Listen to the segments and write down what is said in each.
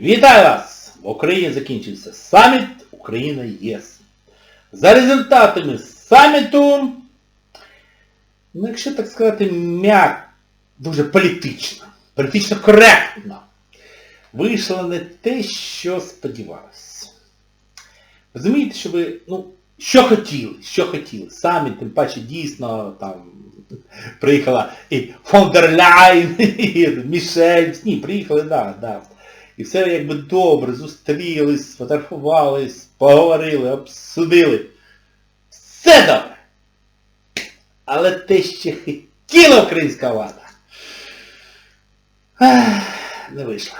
Вітаю вас! В Україні закінчився саміт Україна ЄС. За результатами саміту, ну якщо так сказати, м'як, дуже політично, політично коректно, вийшло не те, що сподівалось. Розумієте, що ви, ну, що хотіли, що хотіли. Самі, тим паче, дійсно, там, приїхала і фон дер Ляйн, і Мішель, ні, приїхали, да, да. І все якби добре, зустрілись, сфотографувались, поговорили, обсудили. Все добре. Але те, що хотіла українська влада, не вийшло.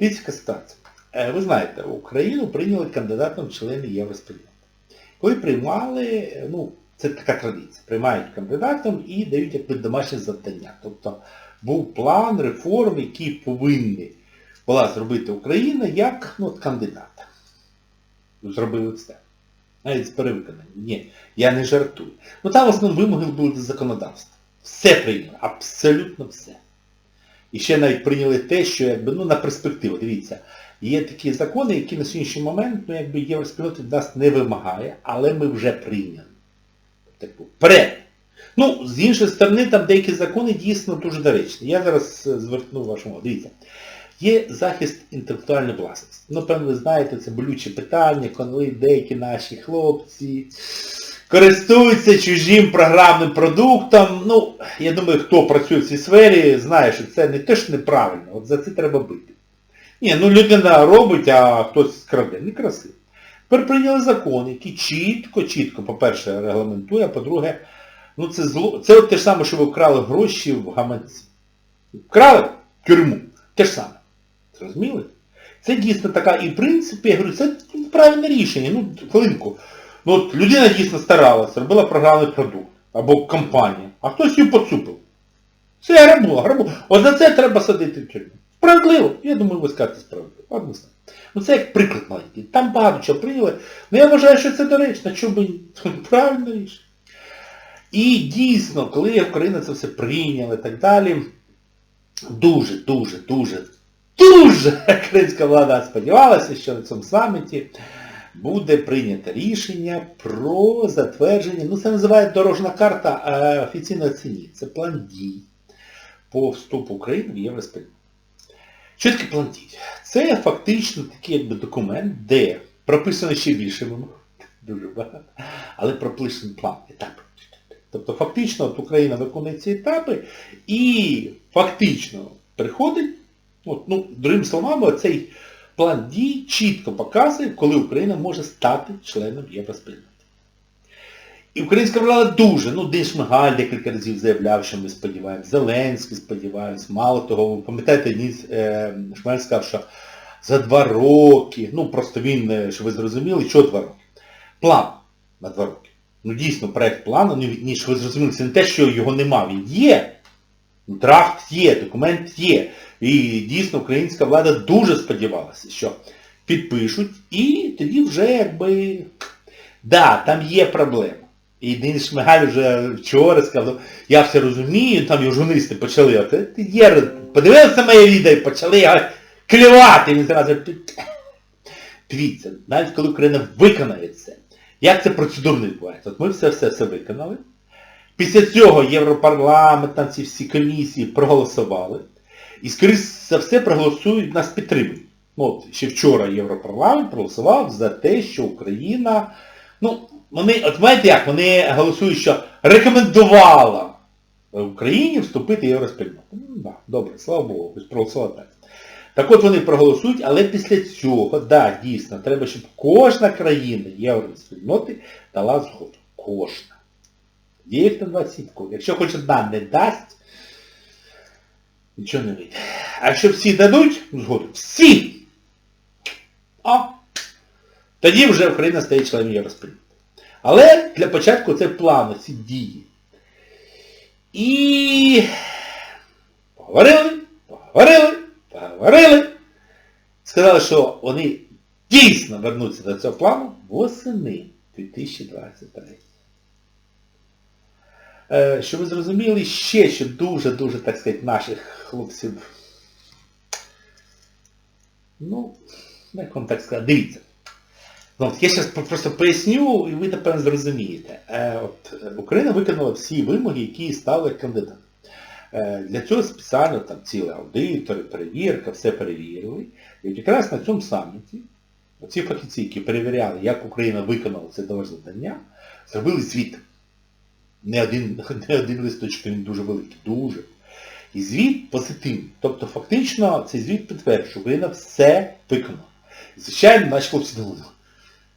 Дивіться ситуація. Е, Ви знаєте, Україну прийняли кандидатом члени Євроспільноти. Коли приймали, ну, це така традиція, приймають кандидатом і дають якби домашнє завдання. Тобто був план реформ, які повинні була зробити Україна як ну, от кандидата. Зробили це. Навіть з перевиконанням. Ні, я не жартую. Ну там в вимоги були до законодавства. Все прийняли, абсолютно все. І ще навіть прийняли те, що якби, ну, на перспективу, дивіться, є такі закони, які на сьогоднішній момент, ну, якби Євроспільнота від нас не вимагає, але ми вже прийняли. Тобто, вперед. Ну, з іншої сторони, там деякі закони дійсно дуже доречні. Я зараз е, зверну вашу увагу. Дивіться. Є захист інтелектуальної власності. Ну, певно, ви знаєте, це болюче питання, коли деякі наші хлопці користуються чужим програмним продуктом. Ну, я думаю, хто працює в цій сфері, знає, що це не те, що неправильно. От за це треба бити. Ні, ну людина робить, а хтось краде. Некрасиво. Тепер прийняли закон, який чітко, чітко, по-перше, регламентує, а по-друге, ну це зло. Це от те ж саме, що ви вкрали гроші в гаманці. Вкрали в тюрму. Те ж саме. Зрозуміли? Це дійсно така, і в принципі, я говорю, це правильне рішення. Ну, хвилинку. Ну от людина дійсно старалася, робила програмний продукт. Або компанія. А хтось її поцупив. Це грабула, грабула. От за це треба садити в тюрму. Справедливо. Я думаю, ви скажете справедливо. Однозначно. Ну це як приклад маленький. Там багато чого прийняли. Ну я вважаю, що це доречно. Чому би ні? правильне рішення. І дійсно, коли Україна це все прийняла і так далі, дуже, дуже, дуже, дуже українська влада сподівалася, що на цьому саміті буде прийнято рішення про затвердження, ну це називають дорожна карта, а офіційно ціні. Це план дій по вступу України в Євроспільноту. Що таке план дій? Це фактично такий якби документ, де прописано ще більше вимог, дуже багато, але прописаний план, етапи. Тобто фактично от Україна виконує ці етапи і фактично приходить, от, ну, другими словами, цей план дій чітко показує, коли Україна може стати членом Євроспільноти. І українська влада дуже, ну Дин Шмигаль декілька разів заявляв, що ми сподіваємось, Зеленський сподіваємось, мало того, ви пам'ятаєте, е, Шмигаль сказав, що за два роки, ну просто він, е, щоб ви зрозуміли, що два роки? План на два роки. Ну дійсно, проект плану, ну, ніж ви зрозуміли, це не те, що його нема, він є. Драфт є, документ є. І дійсно українська влада дуже сподівалася, що підпишуть і тоді вже якби... Да, там є проблема. І Денис Шмигаль вже вчора сказав, я все розумію, там його журналісти почали, а є, подивилися моє відео і почали клювати. Він зразу. Дивіться, навіть коли Україна виконає це, як це процедурно відбувається? От ми все-все-все виконали. Після цього Європарламент, там ці всі комісії проголосували. І, скоріше за все, проголосують, нас підтримують. Ну, от, ще вчора Європарламент проголосував за те, що Україна, ну, вони, от знаєте як, вони голосують, що рекомендувала Україні вступити в Євроспільноту. Ну, да, добре, слава Богу, проголосували так. Так от вони проголосують, але після цього, да, дійсно, треба, щоб кожна країна Євроспільноти дала згоду. Кожна. Є їх на 20 Якщо хоч одна не дасть, нічого не вийде. А якщо всі дадуть згоду, всі! А! Тоді вже Україна стає членом Євроспільноти. Але для початку це план, ці дії. І поговорили, поговорили, поговорили. Сказали, що вони дійсно вернуться до цього плану восени 2023. Е, Щоб ви зрозуміли ще, що дуже-дуже, так сказати, наших хлопців Ну, як вам так сказати, дивіться. Ну, я зараз просто поясню, і ви, напевно, зрозумієте. Е, от, Україна виконала всі вимоги, які ставили кандидат. Е, для цього спеціально там ціли аудитори, перевірка, все перевірили. І от якраз на цьому саміті ці фахівці, які перевіряли, як Україна виконала це завдання, зробили звіт. Не один, не один листочок, він дуже великий, дуже. І звіт позитивний. Тобто фактично цей звіт підтверджує, що Україна все виконала. Звичайно, наші хлопці думали,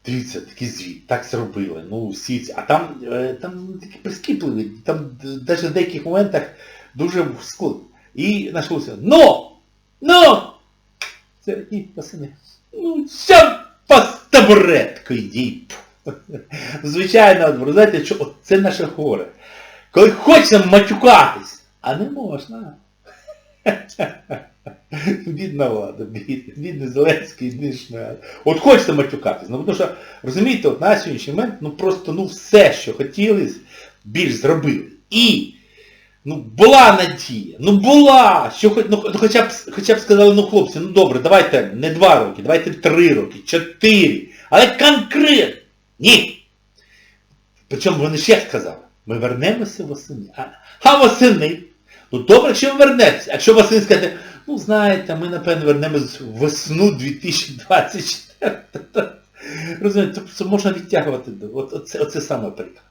дивіться, такий звіт, так зробили. Ну, всі ці. А там, е, там такі прискіпливі, там навіть в деяких моментах дуже складно. І хлопці, ну! Ну! Це і пацани. Ну, що по табуретку йдіть. Звичайно, знаєте, що це наше горе. Коли хочеться матюкатись, а не можна. Бідна влада, бід, бідний Зеленський, бідний От хочеться матюкатись. Ну, тому що, розумієте, от на сьогоднішній момент, ну просто ну все, що хотіли, більш зробили. І Ну була надія, ну була, що хоч, ну, хоча б хоча б сказали, ну хлопці, ну добре, давайте не два роки, давайте три роки, чотири. Але конкретно. Ні. Причому вони ще сказали, ми вернемося восени. А, а восени? Ну добре, якщо ви вернетеся. Якщо восени скажете, ну знаєте, ми напевно вернемось весну 2024. Розумієте, це можна відтягувати. Оце, оце саме приклад.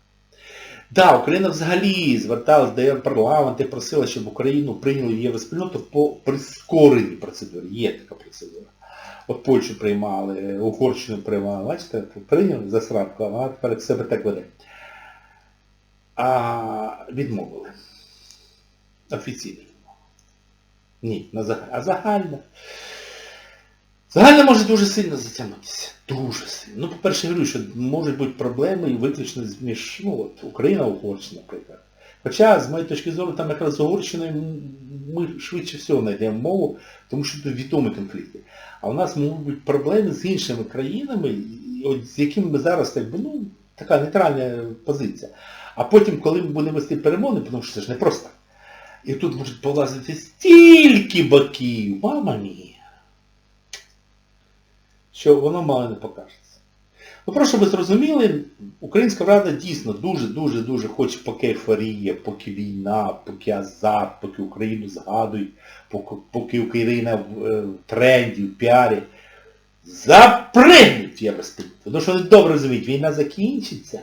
Да, Україна взагалі зверталась до Європарламенту і просила, щоб Україну прийняли в євроспільноту по прискореній процедурі. Є така процедура. От Польщу приймали, Угорщину приймали, бачите, прийняли за сравку, а тепер себе так веде. А відмовили. Офіційно. Ні, на загальне. А загальне. Загально може дуже сильно затягнутися. Дуже сильно. Ну, по-перше, говорю, що можуть бути проблеми і виключно між, ну, от, Україна Угорщина, наприклад. Хоча, з моєї точки зору, там якраз з Угорщиною ми швидше всього знайдемо мову, тому що тут відомі конфлікти. А у нас можуть бути проблеми з іншими країнами, от, з якими ми зараз, так би, ну, така нейтральна позиція. А потім, коли ми будемо вести перемовини, тому що це ж не просто. І тут можуть полазити стільки боків, мама мія що воно мало не покажеться. Ну щоб ви зрозуміли, українська влада дійсно дуже-дуже-дуже хоче, поки ейфорія, поки війна, поки азарт, поки Україну згадують, поки, поки Україна в, е, тренді, в піарі, запригнуть в Євроспільноту. Тому що вони добре розуміють, війна закінчиться,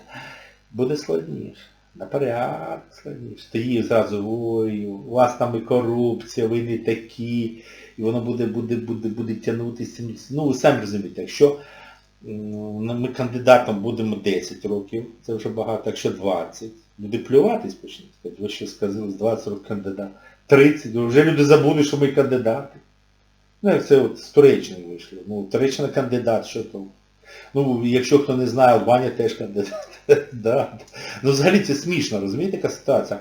буде складніше. На порядок складніше. Тоді зразу, ой, у вас там і корупція, ви не такі, і воно буде буде, буде, буде тягнутися. Ну, ви самі розумієте, якщо ми кандидатом будемо 10 років, це вже багато, якщо 20, люди плюватись почнуть. Ви що сказали, з 20 років кандидат. 30, вже люди забули, що ми кандидати. Ну, як це от з Туреччини вийшло. Ну, Туреччина кандидат, що там. Ну, якщо хто не знає, Албанія теж кандидат. да. Ну взагалі це смішно, розумієте, яка ситуація?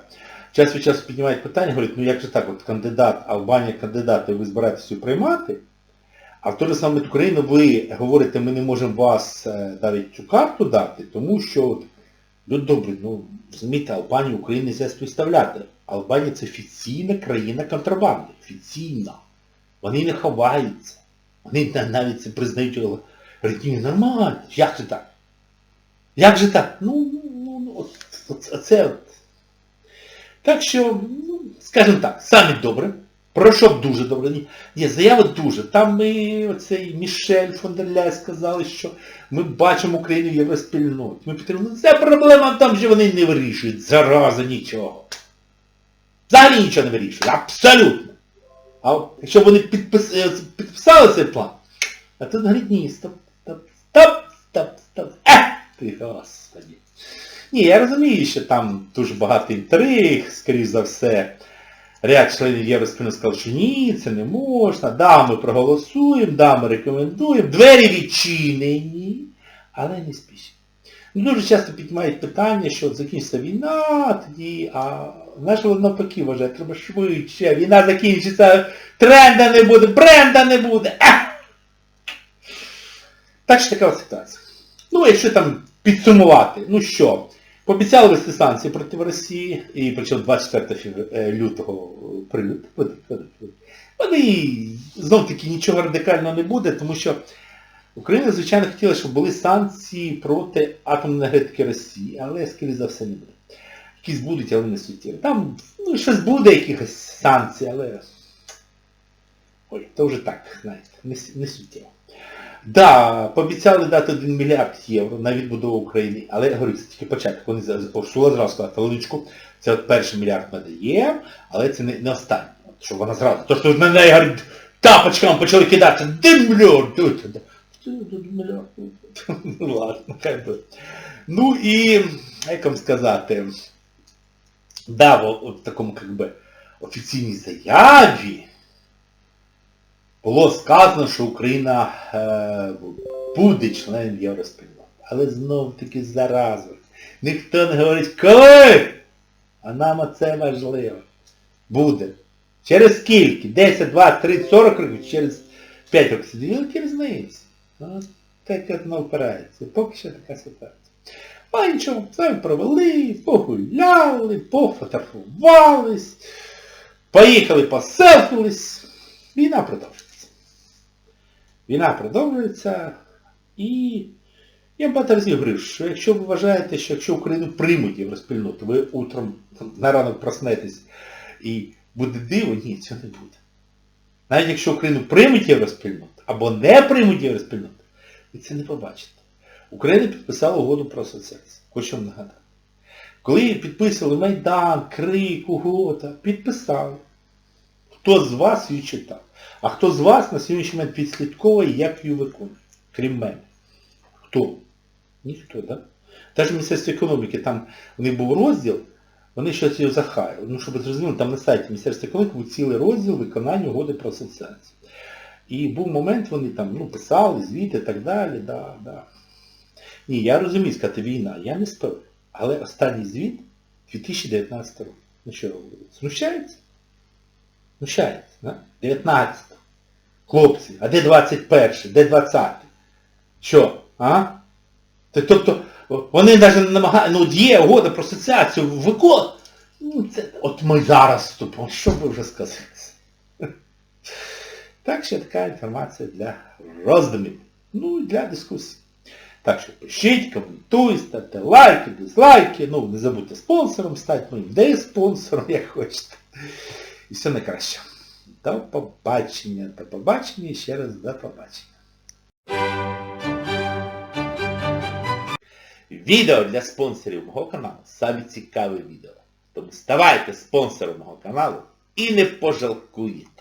Час від часу піднімають питання, говорять, ну як же так, от кандидат, Албанія кандидат, і ви збираєтеся приймати, а в той же самий Україну ви говорите, ми не можемо вас навіть цю карту дати, тому що, от, ну добре, ну, розумієте, Албанію Україні не можна співставляти. Албанія це офіційна країна контрабанди. Офіційна. Вони не ховаються. Вони навіть це признають. Говорять, ні, нормально. Як же так? Як же так? Ну, ну, ну оце от. Так що, ну, скажімо так, самі добре. Пройшов дуже добре. Ні, ні, заява дуже. Там ми, оцей Мішель фон дер Ляй сказали, що ми бачимо Україну в євроспільноті. Ми підтримуємо, це проблема, там же вони не вирішують. Зараза нічого. Взагалі нічого не вирішують. Абсолютно. А якщо вони підпис... е, підписали цей план, а тут говорить, ні, стоп, стоп, стоп, стоп, стоп. Е! Ти, господи. Ні, я розумію, що там дуже багато інтриг, скоріш за все. Ряд членів Євроспільно сказав, що ні, це не можна, да, ми проголосуємо, да, ми рекомендуємо, двері відчинені, але не спішіть. Дуже часто піднімають питання, що от закінчиться війна, тоді, а наш навпаки вважає, треба швидше, війна закінчиться, тренда не буде, бренда не буде. Ех! Так що така ситуація. Ну, якщо там підсумувати, ну що, Пообіцяли вести санкції проти Росії, і причому 24 е, лютого прилюд. Вони, вони. Вони знов таки нічого радикального не буде, тому що Україна, звичайно, хотіла, щоб були санкції проти атомної енергетики Росії, але, скоріше за все, не буде. Якісь будуть, але не суттєві. Там ну, щось буде, якихось санкцій, але. Ой, то вже так, знаєте, не, не суттєво. Да, пообіцяли дати 1 мільярд євро на відбудову України, але я говорю, це тільки початок. Вони пошула зразу сказати, Леличку, це от перший мільярд ми даємо, але це не, не останній. Щоб вона зразу, то що на неї говорить, тапочками почали кидати, 1 мільярд, тут. Ну ладно, хай буде. Ну і, як вам сказати, да, в, в такому, как би, офіційній заяві було сказано, що Україна е, буде членом Євроспільноти. Але знов таки зараза. Ніхто не говорить, коли! А нам це важливо. Буде. Через скільки? 10, 20, 30, 40 років, через 5 років. Великі різниці. Ну, так як воно впирається. Поки що така ситуація. А нічого, це провели, погуляли, пофотографувались, поїхали, поселфились. Війна продовжується. Війна продовжується і я багато разів говорив, що якщо ви вважаєте, що якщо Україну приймуть євроспільноту, ви утром на ранок проснетесь і буде диво, ні, цього не буде. Навіть якщо Україну приймуть євроспільноту або не приймуть євроспільноту, ви це не побачите. Україна підписала угоду про асоціацію. Хочу вам нагадати. Коли підписували Майдан, Крик, угода, підписали. Хто з вас її читав? А хто з вас на сьогоднішній момент відслідковує, як її виконує? Крім мене. Хто? Ніхто, так? Навіть в Міністерстві економіки, там у них був розділ, вони щось його захаяли. Ну, щоб зрозуміли, там на сайті Міністерства економіки був цілий розділ виконання угоди про асоціацію. І був момент, вони там ну, писали, звіти і так далі, да, да. Ні, я розумію, сказати війна, я не спорю. Але останній звіт 2019 року. Ну що, знущається? Знущається, да? 19. Хлопці, а де 21, де 20? Що, а? Тобто, вони навіть намагаються, ну є угода про асоціацію, викон. Ну, це, от ми зараз вступимо, що ви вже сказали? Так що така інформація для роздумів. Ну і для дискусії. Так що пишіть, коментуйте, ставте лайки, дизлайки, ну не забудьте спонсором стати, ну і де спонсором, як хочете. І все найкраще. До побачення, до побачення ще раз до побачення. Відео для спонсорів мого каналу саме цікаве відео. Тому ставайте спонсором мого каналу і не пожалкуєте.